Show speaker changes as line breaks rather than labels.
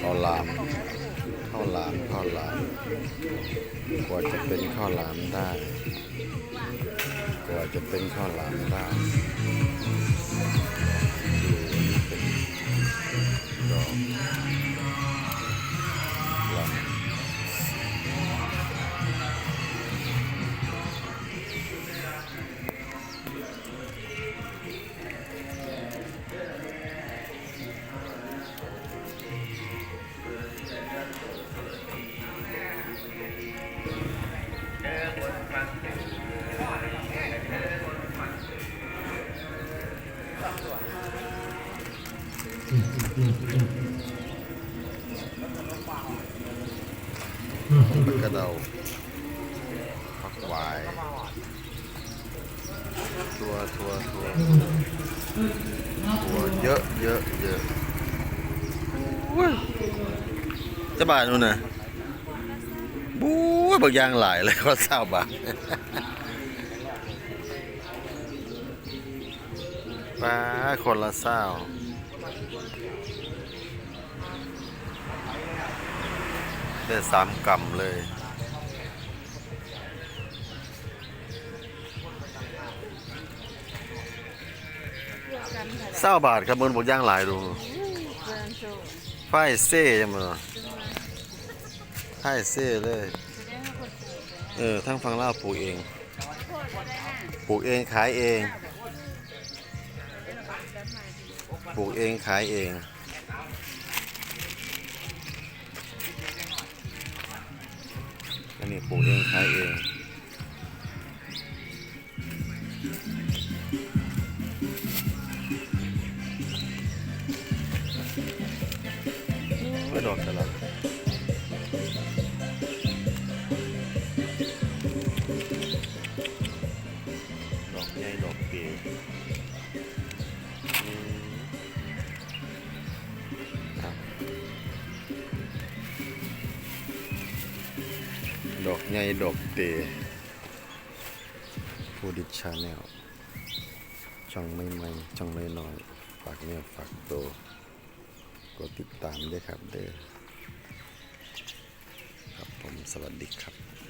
ข้าวหลามข้าวหลามข้าวหลามกว่าจะเป็นข้าวหลามได้ กว่าจะเป็นข้าวหลามได้ กระเดาผักหวายตัวตัวตัวตัวเยอะเยอะเยอะอุ้ยจะบาทนู่นน่ะบู๊ยบางอย่างหลายเลยก็เศร้าบาทป้าคนละเศร้า ได้สามกำเลย เศร้าบาทครับมันบกย่างหลายดูไฟเซ่ยังมาไฟเซ่เลย เออทั้งฟังเล่าปลูกเอง ปลูกเองขายเอง ปลูกเองขายเองอันนี้ปลูกเองขายเองไม่ดอกสลัดดอกใหญ่ดอกเก๋ อกใหญ่ดอกเตผู้ดิชาแนลช่องไม่ไม่ช่องไม่น้อยฝากเนี่ยฝากตัวกดติดตามด้วยครับเด้อครับผมสวัสดีครับ